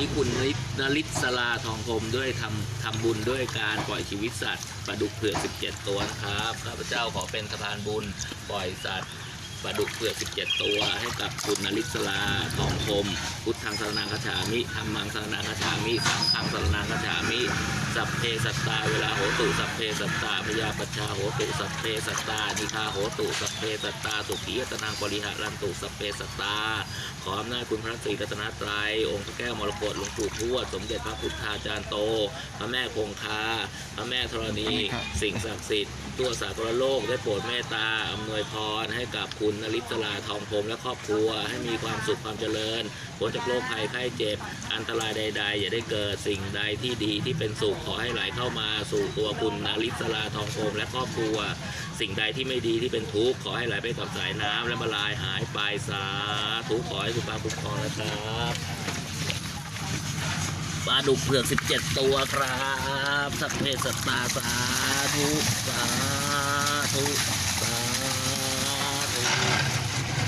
นี้คุณนริศลาทองคมด้วยทำทำบุญด้วยการปล่อยชีวิตสัตว์ปลาดุกเผือก17 ตัวนะครับข้าพเจ้าขอเป็นสะพานบุญปล่อยสัตว์ปลาดุกเผือก17 ตัว ให้กับคุณนริศลาทองคม พุทธังสรนังคาฉามิธรรมังสรนังคาฉามิสังฆังสรนังคาฉามิ สัพเพสัตตาเวลาโหตุสัพเพสัตตาพยาปชชาโหตุสัพเพสัตตานิคาโหตุสัพเพสัตตาสุขียตนางบริหารันตุสัพเพสัตตาขออำนาจคุณพระศรีรัตนตรัยองค์พระแก้วมรกตหลวงปู่ทวดสมเด็จพระพุทธาจารย์โต พระแม่คงคาพระแม่ธรณี สิ่งศักดิ์สิทธิ์ตัวสากลโลกได้โปรดเมตตาอำนวยพรให้กับคุณนริศลาทองพรหมและครอบครัว ให้มีความสุขความเจริญพ้นจากโรคภัยไข้เจ็บ อันตรายใด ๆ อย่าได้เกิดสิ่งใดที่ดีที่เป็นสุขขอให้ไหลเข้ามาสู่ตัวคุณนาริศลาทองโคมและครอบครัว สิ่งใดที่ไม่ดีที่เป็นทุกข์ขอให้ไหลไปกับสายน้ำและมาลายหายไปสาธุขอให้คุณป้าคุ้มครองนะครับปลาดุกเผือก 17 ตัวครับ สัพเพสัตตาสาธุสาธุ